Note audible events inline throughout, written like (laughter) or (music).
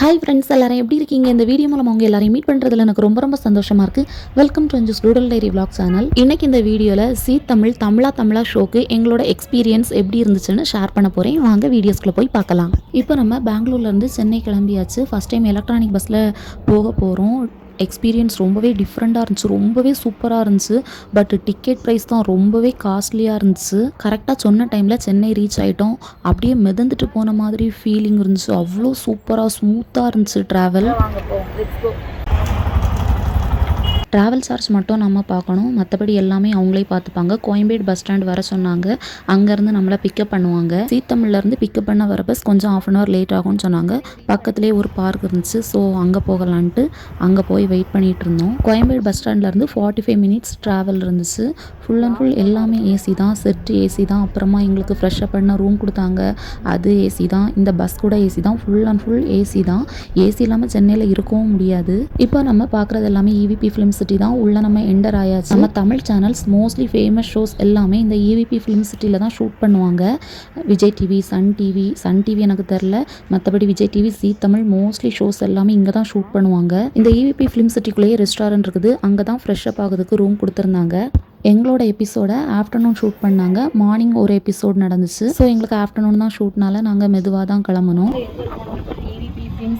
Hi friends எல்லாரும் எப்படி இருக்கீங்க? இந்த வீடியோ மூலம் அவங்க எல்லாரையும் மீட் பண்ணுறதுல எனக்கு ரொம்ப ரொம்ப சந்தோஷமா இருக்கு. வெல்கம் டு அஞ்சு ஸ்டூடல் டைரி விளாக் சேனல் இன்னைக்கு இந்த வீடியோவில் சி தமிழ் தமிழா தமிழா ஷோக்கு எங்களோட எக்ஸ்பீரியன்ஸ் எப்படி இருந்துச்சுன்னு ஷேர் பண்ண போகிறேன் வாங்க வீடியோஸ்களை போய் பார்க்கலாம். இப்போ நம்ம பெங்களூர்லேருந்து சென்னை கிளம்பியாச்சு. ஃபஸ்ட் டைம் எலக்ட்ரானிக் பஸ்ஸில் போக போகிறோம் எக்ஸ்பீரியன்ஸ் ரொம்பவே டிஃப்ரெண்ட்டாக இருந்துச்சு. ரொம்பவே சூப்பராக இருந்துச்சு. பட் டிக்கெட் ப்ரைஸ் தான் ரொம்பவே காஸ்ட்லியாக இருந்துச்சு. கரெக்டாக சொன்ன டைமில் சென்னை ரீச் ஆகிட்டோம் அப்படியே மிதந்துட்டு போன மாதிரி ஃபீலிங் இருந்துச்சு. அவ்வளோ சூப்பராக ஸ்மூத்தாக இருந்துச்சு ட்ராவல் ட்ராவல் சார்ஜ் மட்டும் நம்ம பார்க்கணும். மற்றபடி எல்லாமே அவங்களே பார்த்துப்பாங்க. கோயம்பேடு பஸ் ஸ்டாண்ட் வர சொன்னாங்க. அங்கேருந்து நம்மளை பிக்கப் பண்ணுவாங்க. சீத்தமிழ்லேருந்து பிக்கப் பண்ண வர பஸ் கொஞ்சம் ஆஃப் அன் ஹவர் லேட் ஆகும்னு சொன்னாங்க. பக்கத்துலேயே ஒரு பார்க் இருந்துச்சு. ஸோ அங்கே போகலான்ட்டு அங்கே போய் வெயிட் பண்ணிட்டு இருந்தோம். கோயம்பேடு பஸ் ஸ்டாண்ட்லேருந்து ஃபார்ட்டி ஃபைவ் மினிட்ஸ் ட்ராவல் இருந்துச்சு. ஃபுல் அண்ட் ஃபுல் எல்லாமே ஏசி தான். செட்டு ஏசி தான். அப்புறமா எங்களுக்கு ஃப்ரெஷ்ஷப் பண்ண ரூம் கொடுத்தாங்க. அது ஏசி தான். இந்த பஸ் கூட ஏசி தான். ஃபுல் அண்ட் ஃபுல் ஏசி தான். ஏசி இல்லாமல் சென்னையில் இருக்கவும் முடியாது. இப்போ நம்ம பார்க்குறது எல்லாமே இவிபி ஃபிலிம்ஸ் சிட்டி தான் உள்ள நம்ம என்டர் ஆயாச்சு. நம்ம Tamil channels mostly famous shows எல்லாமே இந்த ஈவிபி ஃபிலிம் சிட்டியில் தான் ஷூட் பண்ணுவாங்க. Vijay TV Sun TV Sun TV எனக்கு தெரில. மற்றபடி Vijay TV Zee Tamil mostly shows எல்லாமே இங்கே தான் ஷூட் பண்ணுவாங்க. இந்த ஈவிபி ஃபிலிம் சிட்டிக்குள்ளேயே ரெஸ்டாரண்ட் இருக்குது. அங்கே தான் ஃப்ரெஷ்அப் ஆகுறதுக்கு ரூம் கொடுத்துருந்தாங்க. எங்களோட எபிசோடை ஆஃப்டர்நூன் ஷூட் பண்ணாங்க. மார்னிங் ஒரு எபிசோட் நடந்துச்சு. ஸோ எங்களுக்கு ஆஃப்டர்நூன் தான் ஷூட்னால நாங்கள் மெதுவாக தான் கிளம்பணும்.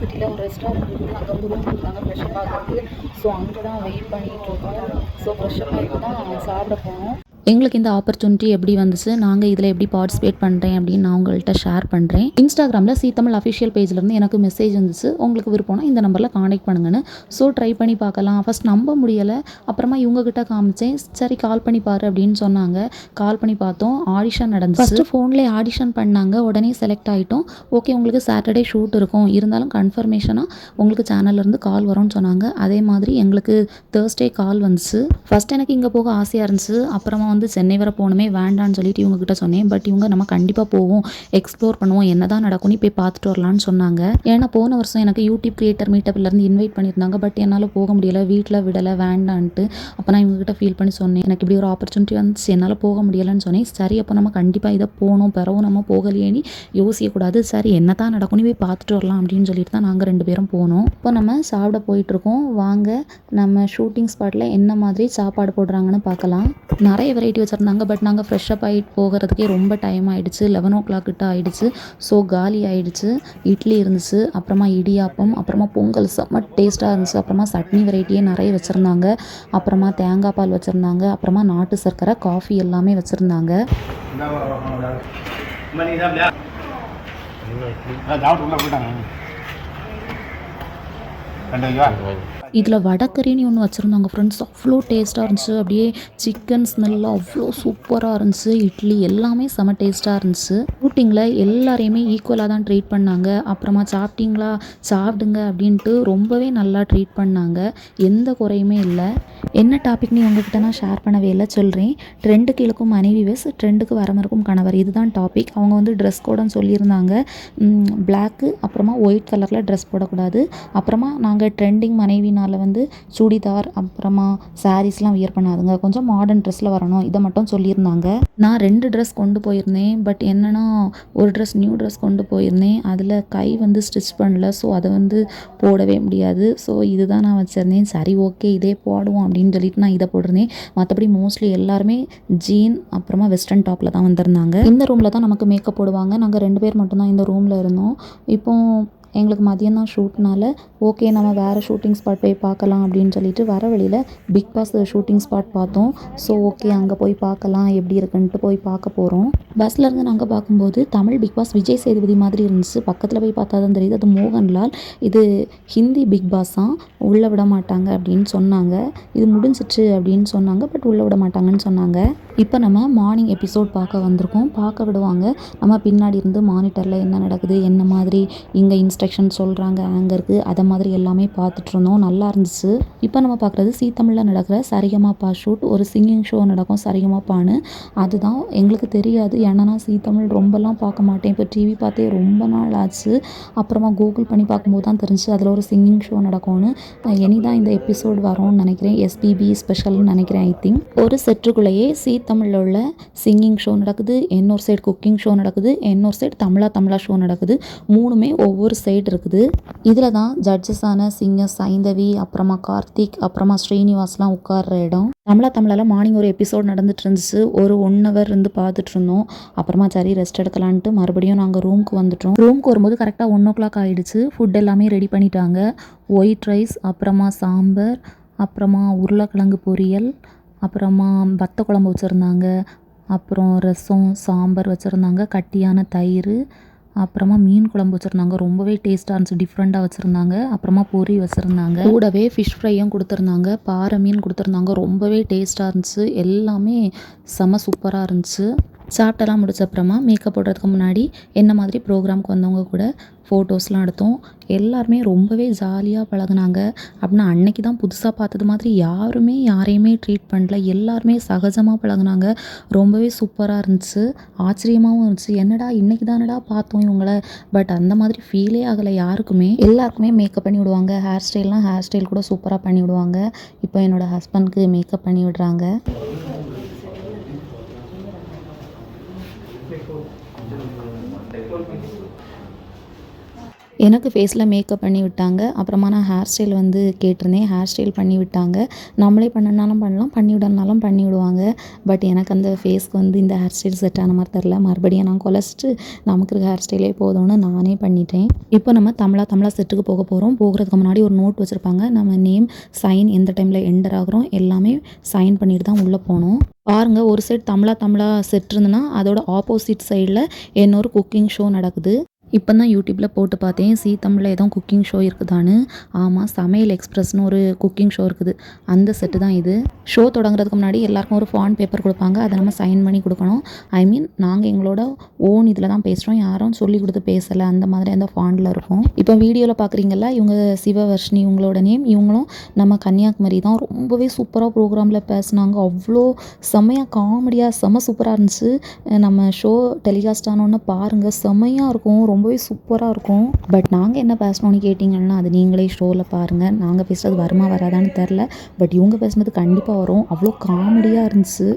சிட்டியில் ஒரு ரெஸ்டாரண்ட் இருக்குது அங்கே வந்து ரூம் கொடுத்தாங்க ஃப்ரெஷ்ஷப் ஆகிறதுக்கு ஸோ அங்கே தான் வெயிட் பண்ணிகிட்ருக்கோம் ஸோ ஃப்ரெஷ்ஷப் ஆகிட்டு தான் சாப்பிட போனோம் எங்களுக்கு இந்த ஆப்பர்ச்சுனிட்டி எப்படி வந்துச்சு? நாங்கள் இதில் எப்படி பார்ட்டிசிபேட் பண்ணுறேன் அப்படின்னு நான் உங்கள்கிட்ட ஷேர் பண்ணுறேன் இன்ஸ்டாகிராமில் சீ தமிழ் அஃபிஷியல் பேஜ்லேருந்து எனக்கு மெசேஜ் வந்துச்சு. உங்களுக்கு விருப்பம்னா இந்த நம்பரில் காண்டாக்ட் பண்ணுங்கன்னு. ஸோ ட்ரை பண்ணி பார்க்கலாம். ஃபஸ்ட் நம்ப முடியலை. அப்புறமா இவங்ககிட்ட காமிச்சேன். சரி கால் பண்ணி பாரு அப்படின்னு சொன்னாங்க. கால் பண்ணி பார்த்தோம். ஆடிஷன் நடந்துச்சு. ஃபஸ்ட்டு ஃபோன்லேயே ஆடிஷன் பண்ணாங்க. உடனே செலக்ட் ஆகிட்டோம் ஓகே உங்களுக்கு சாட்டர்டே ஷூட் இருக்கும். இருந்தாலும் கன்ஃபர்மேஷனாக உங்களுக்கு சேனல்லேருந்து கால் வரும்னு சொன்னாங்க. அதே மாதிரி எங்களுக்கு தேர்ஸ்டே கால் வந்துச்சு. ஃபஸ்ட் எனக்கு இங்கே போக ஆசையாக இருந்துச்சு. அப்புறமா வந்து சென்னை வர போகணுமே வேண்டான்னு சொல்லிட்டு இவங்ககிட்ட சொன்னேன். பட் இவங்க நம்ம கண்டிப்பாக போவோம் எக்ஸ்ப்ளோர் பண்ணுவோம் என்ன தான் நடக்கும்னு போய் பார்த்துட்டு வரலான்னு சொன்னாங்க. ஏன்னா போன வருஷம் எனக்கு யூடியூப் கிரியேட்டர் மீட்டப்லேருந்து இன்வைட் பண்ணியிருந்தாங்க. பட் என்னால் போக முடியலை வீட்டில் விடலை வேண்டான்ட்டு. அப்போ நான் இவங்ககிட்ட ஃபீல் பண்ணி சொன்னேன் எனக்கு இப்படி ஒரு ஆப்பர்ச்சுனிட்டி வந்துச்சு என்னால் போக முடியலைன்னு சொன்னேன். சரி அப்போ நம்ம கண்டிப்பாக இதை போகணும் பிறவும் நம்ம போகலையேன்னு யோசிக்கக்கூடாது. சரி என்ன தான் நடக்கும்னு போய் பார்த்துட்டு வரலாம் அப்படின்னு சொல்லிட்டு தான் நாங்கள் ரெண்டு பேரும் போனோம். இப்போ நம்ம சாப்பிட போயிட்டுருக்கோம் வாங்க நம்ம ஷூட்டிங் ஸ்பாட்டில் என்ன மாதிரி சாப்பாடு போடுறாங்கன்னு பார்க்கலாம். நிறைய வெரைட்டி வச்சுருந்தாங்க பட் நாங்கள் ஃப்ரெஷ்ஷப் ஆகிட்டு போகிறதுக்கே ரொம்ப டைம் ஆகிடுச்சு லெவன் ஓ கிளாக் கிட்ட ஆகிடுச்சு ஸோ காலி ஆகிடுச்சு இட்லி இருந்துச்சு அப்புறமா இடியாப்பம் அப்புறமா பொங்கல் செம்ம டேஸ்ட்டாக இருந்துச்சு அப்புறமா சட்னி வெரைட்டியே நிறைய வச்சுருந்தாங்க அப்புறமா தேங்காய் பால் வச்சுருந்தாங்க அப்புறமா நாட்டு சர்க்கரை காஃபி எல்லாமே வச்சுருந்தாங்க சாப்பிட்டு போயிட்டாங்க ரெண்டு இதில் வடக்கறின்னு ஒன்று வச்சுருந்தாங்க ஃப்ரெண்ட்ஸ் அவ்வளோ டேஸ்ட்டாக இருந்துச்சு. அப்படியே சிக்கன் ஸ்மெல்லாம் அவ்வளோ சூப்பராக இருந்துச்சு. இட்லி எல்லாமே செம டேஸ்ட்டாக இருந்துச்சு. ஷூட்டிங்கில் எல்லாரையுமே ஈக்குவலாக தான் ட்ரீட் பண்ணாங்க. அப்புறமா சாப்பிட்டீங்களா? சாப்பிடுங்க அப்படின்ட்டு ரொம்பவே நல்லா ட்ரீட் பண்ணாங்க. எந்த குறையுமே இல்லை. என்ன டாபிக்னு உங்ககிட்ட நான் ஷேர் பண்ணவே இல்லை சொல்கிறேன் ட்ரெண்டுக்கு இழுக்கும் மனைவி வெஸ் ட்ரெண்டுக்கு வரமருக்கும் கணவர். இதுதான் டாபிக் அவங்க வந்து ட்ரெஸ் கோடுன்னு சொல்லியிருந்தாங்க. பிளாக்கு அப்புறமா ஒயிட் கலரில் ட்ரெஸ் போடக்கூடாது. அப்புறமா நாங்கள் ட்ரெண்டிங் மனைவினால் வந்து சுடிதார் அப்புறமா சாரீஸ்லாம் வியர் பண்ணாதுங்க. கொஞ்சம் மாடர்ன் ட்ரெஸ்ஸில் வரணும். இதை மட்டும் சொல்லியிருந்தாங்க. நான் ரெண்டு ட்ரெஸ் கொண்டு போயிருந்தேன். பட் என்னன்னா ஒரு ட்ரெஸ் நியூ ட்ரெஸ் கொண்டு போயிருந்தேன். அதில் கை வந்து ஸ்டிச் பண்ணல. ஸோ அதை வந்து போடவே முடியாது. ஸோ இதுதான் நான் வச்சுருந்தேன். சரி ஓகே இதே போடுவோம் அப்படின்னு சொல்லிட்டு நான் இதை போட்டிருந்தேன். மற்றபடி மோஸ்ட்லி எல்லாருமே ஜீன் அப்புறமா வெஸ்டர்ன் டாப்பில் தான் வந்திருந்தாங்க. இந்த ரூமில் தான் நமக்கு மேக்கப் போடுவாங்க. நாங்கள் ரெண்டு பேர் மட்டும்தான் இந்த ரூமில் இருந்தோம். இப்போது எங்களுக்கு மதியம் தான் ஷூட்னால ஓகே நம்ம வேறு ஷூட்டிங் ஸ்பாட் போய் பார்க்கலாம் அப்படின்னு சொல்லிட்டு வர வழியில் பிக் பாஸ் ஷூட்டிங் ஸ்பாட் பார்த்தோம். ஸோ ஓகே அங்கே போய் பார்க்கலாம் எப்படி இருக்குன்ட்டு போய் பார்க்க போகிறோம் பஸ்ஸில் இருந்து நாங்கள் பார்க்கும்போது தமிழ் பிக் பாஸ் விஜய் சேதுபதி மாதிரி இருந்துச்சு. பக்கத்தில் போய் பார்த்தா தான் தெரியுது. அது மோகன்லால். இது ஹிந்தி பிக் பாஸ் தான் உள்ளே விட மாட்டாங்க அப்படின்னு சொன்னாங்க. இது முடிஞ்சிச்சு அப்படின்னு சொன்னாங்க. பட் உள்ளே விட மாட்டாங்கன்னு சொன்னாங்க. இப்போ நம்ம மார்னிங் எபிசோட் பார்க்க வந்திருக்கோம். பார்க்க விடுவாங்க. நம்ம பின்னாடி இருந்து மானிட்டரில் என்ன நடக்குது என்ன மாதிரி இங்கே இன்ஸ்ட்ரக்ஷன் சொல்கிறாங்க ஆங்கருக்கு அதை மாதிரி எல்லாமே பார்த்துட்டு இருந்தோம். நல்லா இருந்துச்சு. இப்போ நம்ம பார்க்குறது சீ தமிழில் நடக்கிற சரிகமாப்பா ஷூட் ஒரு சிங்கிங் ஷோ நடக்கும் சரிகமாப்பான்னு அதுதான் எங்களுக்கு தெரியாது. ஏன்னா நான் சீ தமிழ் ரொம்பலாம் பார்க்க மாட்டேன். இப்போ டிவி பார்த்தே ரொம்ப நாள் ஆச்சு. அப்புறமா கூகுள் பண்ணி பார்க்கும்போது தான் தெரிஞ்சு அதில் ஒரு சிங்கிங் ஷோ நடக்கும்னு. இனி தான் இந்த எபிசோட் வரும்னு நினைக்கிறேன். எஸ்பிபி ஸ்பெஷல்னு நினைக்கிறேன் ஐ திங்க் ஒரு செட்டுக்குள்ளேயே சீ தமிழில் உள்ள சிங்கிங் ஷோ நடக்குது இன்னொரு சைடு குக்கிங் ஷோ நடக்குது இன்னொரு சைடு தமிழா தமிழா ஷோ நடக்குது. மூணுமே ஒவ்வொரு சைடு இருக்குது. இதில் தான் ஜட்ஜஸான சிங்கர் சைந்தவி அப்புறமா கார்த்திக் அப்புறமா ஸ்ரீனிவாஸ்லாம் உட்கார்ற இடம். தமிழா தமிழால் மார்னிங் ஒரு எபிசோட் நடந்துட்டு இருந்துச்சு. ஒரு ஒன் ஹவர் இருந்து பார்த்துட்டு இருந்தோம். அப்புறமா சரி ரெஸ்ட் எடுக்கலான்ட்டு மறுபடியும் நாங்கள் ரூமுக்கு வந்துட்டோம். ரூமுக்கு வரும்போது கரெக்டாக ஒன் ஓ கிளாக் ஆகிடுச்சு ஃபுட் எல்லாமே ரெடி பண்ணிட்டாங்க. ஒயிட் ரைஸ் அப்புறமா சாம்பார் அப்புறமா உருளைக்கிழங்கு பொரியல் அப்புறமா வத்த குழம்பு வச்சுருந்தாங்க. அப்புறம் ரசம் சாம்பார் வச்சுருந்தாங்க. கட்டியான தயிர் அப்புறமா மீன் குழம்பு வச்சுருந்தாங்க. ரொம்பவே டேஸ்ட்டாக இருந்துச்சு. டிஃப்ரெண்ட்டாக வச்சுருந்தாங்க. அப்புறமா பொரி வச்சுருந்தாங்க. கூடவே ஃபிஷ் ஃப்ரையும் கொடுத்துருந்தாங்க. பாறை மீன் கொடுத்துருந்தாங்க. ரொம்பவே டேஸ்ட்டாக இருந்துச்சு. எல்லாமே செம சூப்பராக இருந்துச்சு. சாப்பிட்டெல்லாம் முடிச்ச அப்புறமா மேக்கப் போடுறதுக்கு முன்னாடி என்ன மாதிரி ப்ரோக்ராம்க்கு வந்தவங்க கூட ஃபோட்டோஸ்லாம் எடுத்தோம். எல்லாருமே ரொம்பவே ஜாலியாக பழகுனாங்க. அப்படின்னா அன்னைக்கு தான் புதுசாக பார்த்தது மாதிரி யாருமே யாரையுமே ட்ரீட் பண்ணல. எல்லாருமே சகஜமாக பழகுனாங்க. ரொம்பவே சூப்பராக இருந்துச்சு. ஆச்சரியமாகவும் இருந்துச்சு. என்னடா இன்னைக்கு தானடா பார்த்தோம் இவங்கள? பட் அந்த மாதிரி ஃபீலே ஆகலை யாருக்குமே. எல்லாருக்குமே மேக்கப் பண்ணி விடுவாங்க. ஹேர் ஸ்டைல்லாம் ஹேர் ஸ்டைல் கூட சூப்பராக பண்ணி விடுவாங்க. இப்போ என்னோடய ஹஸ்பண்ட்க்கு மேக்கப் பண்ணி விடுறாங்க. எனக்கு ஃபேஸில் மேக்கப் பண்ணி விட்டாங்க. அப்புறமா நான் ஹேர் ஸ்டைல் வந்து கேட்டிருந்தேன். ஹேர் ஸ்டைல் பண்ணி விட்டாங்க. நம்மளே பண்ணனாலும் பண்ணலாம் பண்ணி விடனாலும் பண்ணி விடுவாங்க. பட் எனக்கு அந்த ஃபேஸ்க்கு வந்து இந்த ஹேர் ஸ்டைல் செட் ஆன மாதிரி தெரில மறுபடியும் நான் குலைச்சிட்டு நமக்கு இருக்க ஹேர் ஸ்டைலே போதும்னு நானே பண்ணிட்டேன். இப்போ நம்ம தமிழா தமிழா செட்டுக்கு போக போகிறோம் போகிறதுக்கு முன்னாடி ஒரு நோட் வச்சுருப்பாங்க. நம்ம நேம் சைன் எந்த டைமில் என்டர் ஆகுறோம் எல்லாமே சைன் பண்ணிட்டு தான் உள்ளே போகணும். பாருங்கள் ஒரு செட் தமிழா தமிழா செட் இருந்ததுன்னா அதோட ஆப்போசிட் சைடில் இன்னொரு குக்கிங் ஷோ நடக்குது. இப்போ தான் யூடியூப்பில் போட்டு பார்த்தேன். சீ தமிழில் ஏதோ குக்கிங் ஷோ இருக்குதான்னு. ஆமாம் சமையல் எக்ஸ்பிரஸ்னு ஒரு குக்கிங் ஷோ இருக்குது. அந்த செட்டு தான் இது. ஷோ தொடங்குறதுக்கு முன்னாடி எல்லாருக்கும் ஒரு ஃபான் பேப்பர் கொடுப்பாங்க. அதை நம்ம சைன் பண்ணி கொடுக்கணும். ஐ மீன் நாங்கள் எங்களோட ஓன் இதில் தான் பேசுகிறோம் யாரும் சொல்லி கொடுத்து பேசலை. அந்த மாதிரி அந்த ஃபாண்டில் இருக்கும். இப்போ வீடியோவில் பார்க்குறீங்கல்ல இவங்க சிவவர்ஷினி இவங்களோட நேம் இவங்களும் நம்ம கன்னியாகுமரி தான். ரொம்பவே சூப்பராக ப்ரோக்ராமில் பேசுனாங்க. அவ்வளோ செம்மையாக காமெடியாக செம்ம சூப்பராக இருந்துச்சு. நம்ம ஷோ டெலிகாஸ்ட் ஆனோன்னு பாருங்கள் செம்மையாக இருக்கும். ரொம்ப ரொம்பவே சூப்பராக இருக்கும். பட் நாங்கள் என்ன பேசணும்னு கேட்டிங்கன்னா அது நீங்களே ஷோவில் பாருங்கள் நாங்கள் பேசுகிறது வருமா வராதான்னு தெரில பட் இவங்க பேசுனது கண்டிப்பாக வரும். அவ்வளோ காமெடியாக இருந்துச்சு.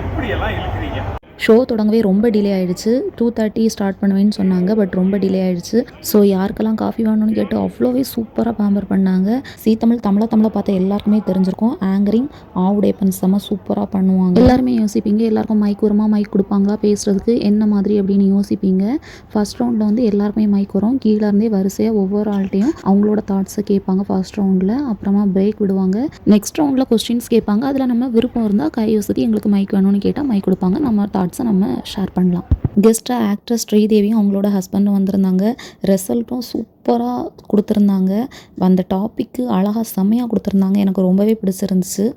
எப்படி எல்லாம் இழுக்கிறீங்க? ஷோ தொடங்கவே ரொம்ப டிலே ஆயிடுச்சு. டூ தேர்ட்டி ஸ்டார்ட் பண்ணுவேன்னு சொன்னாங்க பட் ரொம்ப டிலே ஆயிடுச்சு. ஸோ யாருக்கெல்லாம் காஃபி வேணும்னு கேட்டு அவ்வளோவே சூப்பராக பேம்பர் பண்ணாங்க. சீ தமிழ் தமிழை தமிழை பார்த்த எல்லாருக்குமே தெரிஞ்சிருக்கும். ஆங்கரிங் ஆவுடேப்பன் செம சூப்பராக பண்ணுவாங்க. எல்லாருமே யோசிப்பீங்க எல்லாருக்கும் மைக் வருமா மைக் கொடுப்பாங்களா பேசுறதுக்கு? என்ன மாதிரி அப்படின்னு யோசிப்பீங்க. ஃபர்ஸ்ட் ரவுண்டில் வந்து எல்லாருக்குமே மைக் வரும். கீழே இருந்தே வரிசையாக ஒவ்வொரு ஆள்கிட்டையும் அவங்களோட தாட்ஸை கேட்பாங்க ஃபர்ஸ்ட் ரவுண்டில் அப்புறமா பிரேக் விடுவாங்க. நெக்ஸ்ட் ரவுண்டில் கொஸ்டின்ஸ் கேட்பாங்க. அதில் நம்ம விருப்பம் இருந்தால் கை வசதி எங்களுக்கு மைக் வேணும்னு கேட்டால் மைக் கொடுப்பாங்க. நம்ம தாட்ஸ் நம்ம ஷேர் பண்ணலாம். கெஸ்ட்டாக ஆக்ட்ரஸ் ஸ்ரீதேவியும் அவங்களோட ஹஸ்பண்டும் வந்திருந்தாங்க. ரிசல்ட்டும் சூப்பராக கொடுத்துருந்தாங்க. அந்த டாப்பிக்கு அழகாக செம்மையாக கொடுத்துருந்தாங்க. எனக்கு ரொம்பவே பிடிச்சிருந்துச்சு.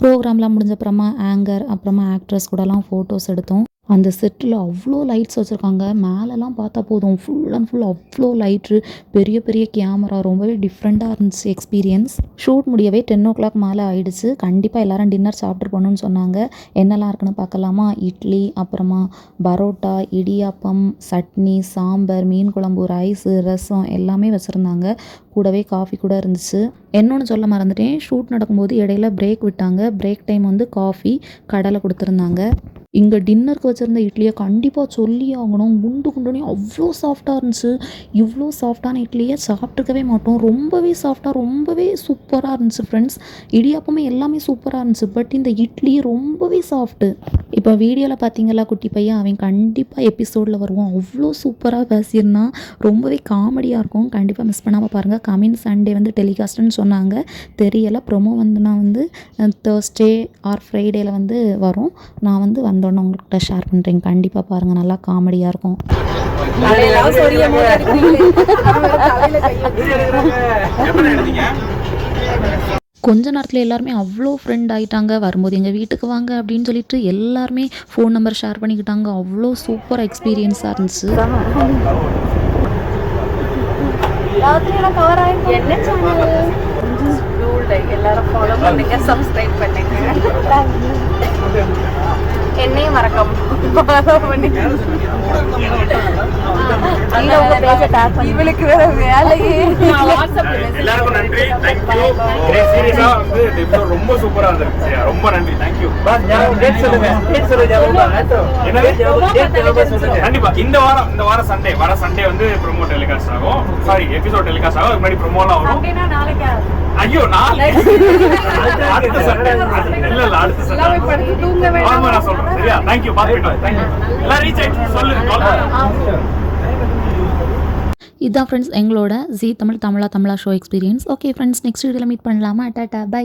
ப்ரோக்ராம்லாம் முடிஞ்ச அப்புறமா ஆங்கர் அப்புறமா ஆக்ட்ரஸ் கூடலாம் ஃபோட்டோஸ் எடுத்தோம். அந்த செட்டில் அவ்வளோ லைட்ஸ் வச்சுருக்காங்க. மேலெலாம் பார்த்தா போதும். ஃபுல் அண்ட் ஃபுல் அவ்வளோ லைட்ரு பெரிய பெரிய கேமரா ரொம்பவே டிஃப்ரெண்ட்டாக இருந்துச்சு எக்ஸ்பீரியன்ஸ் ஷூட் முடியவே டென் ஓ கிளாக் மேலே ஆயிடுச்சு. கண்டிப்பாக எல்லாரும் டின்னர் சாப்பிட்ரு பண்ணணும்னு சொன்னாங்க. என்னெல்லாம் இருக்குன்னு பார்க்கலாமா? இட்லி அப்புறமா பரோட்டா இடியாப்பம் சட்னி சாம்பார் மீன் குழம்பு ரைஸு ரசம் எல்லாமே வச்சுருந்தாங்க. கூடவே காஃபி கூட இருந்துச்சு. இன்னொன்று சொல்ல மறந்துட்டேன். ஷூட் நடக்கும்போது இடையில பிரேக் விட்டாங்க. பிரேக் டைம் வந்து காஃபி கடலை கொடுத்துருந்தாங்க. இங்கே டின்னருக்கு வச்சுருந்த இட்லியை கண்டிப்பாக சொல்லி ஆகணும். குண்டு குண்டுனே அவ்வளோ சாஃப்டாக இருந்துச்சு. இவ்வளோ சாஃப்டான இட்லியை சாப்பிட்ருக்கவே மாட்டோம். ரொம்பவே சாஃப்டாக ரொம்பவே சூப்பராக இருந்துச்சு ஃப்ரெண்ட்ஸ் இடியாப்பமே எல்லாமே சூப்பராக இருந்துச்சு. பட் இந்த இட்லி ரொம்பவே சாஃப்ட்டு இப்போ வீடியோவில் பார்த்தீங்களா குட்டி பையன்? அவன் கண்டிப்பாக எபிசோடில் வருவான். அவ்வளோ சூப்பராக பேசியிருந்தான். ரொம்பவே காமெடியாக இருக்கும். கண்டிப்பாக மிஸ் பண்ணாமல் பாருங்கள் கமிங் சண்டே வந்து டெலிகாஸ்ட்னு சொன்னாங்க. தெரியலை. ப்ரொமோ வந்து நான் வந்து தேர்ஸ்டே ஆர் ஃப்ரைடேயில் வந்து வரும். நான் வந்து வந்தோடனே உங்கள்கிட்ட ஷேர் பண்ணுறேன் கண்டிப்பாக பாருங்கள் நல்லா காமெடியாக இருக்கும். கொஞ்ச நேரத்தில் எல்லாருமே அவ்வளோ ஃப்ரெண்ட் ஆகிட்டாங்க வரும்போது எங்கள் வீட்டுக்கு வாங்க அப்படின்னு சொல்லிட்டு எல்லாருமே ஃபோன் நம்பர் ஷேர் பண்ணிக்கிட்டாங்க. அவ்வளோ சூப்பர் எக்ஸ்பீரியன்ஸாக இருந்துச்சு. என்ன சேனல் ரூல் எல்லாரும் ஃபாலோ பண்ணுங்க சப்ஸ்கிரைப் பண்ணுங்க என்னையும் மறக்காம இவளுக்கு வேற வேலையே எல்லாருக்கும் நன்றி. தேங்க்யூ சீரியஸா வந்து ரொம்ப சூப்பரா இருந்துச்சு. ரொம்ப நன்றி. தேங்க்யூ கண்டிப்பா. இந்த வாரம் இந்த வாரம் சண்டே வர சண்டே வந்து ப்ரோமோ டெலிகாஸ்ட் ஆகும். சாரி எபிசோட் டெலிகாஸ்ட் ஆகும். முன்னாடி ப்ரோமோலாம் வரும். நாளைக்கு? ஐயோ (laughs) நாளை அடுத்த சண்டே இல்ல இல்ல அடுத்த சண்டே ஆமா நான் சொல்றேன். சரியா? தேங்க்யூ தேங்க்யூ எல்லாம் ரீச் ஆயிடுச்சு. இதுதான் ஃப்ரெண்ட்ஸ் எங்களோட Zee Tamil Tamizha Tamizha show experience okay friends next வீடியோவில் மீட் பண்ணலாமா? Tata bye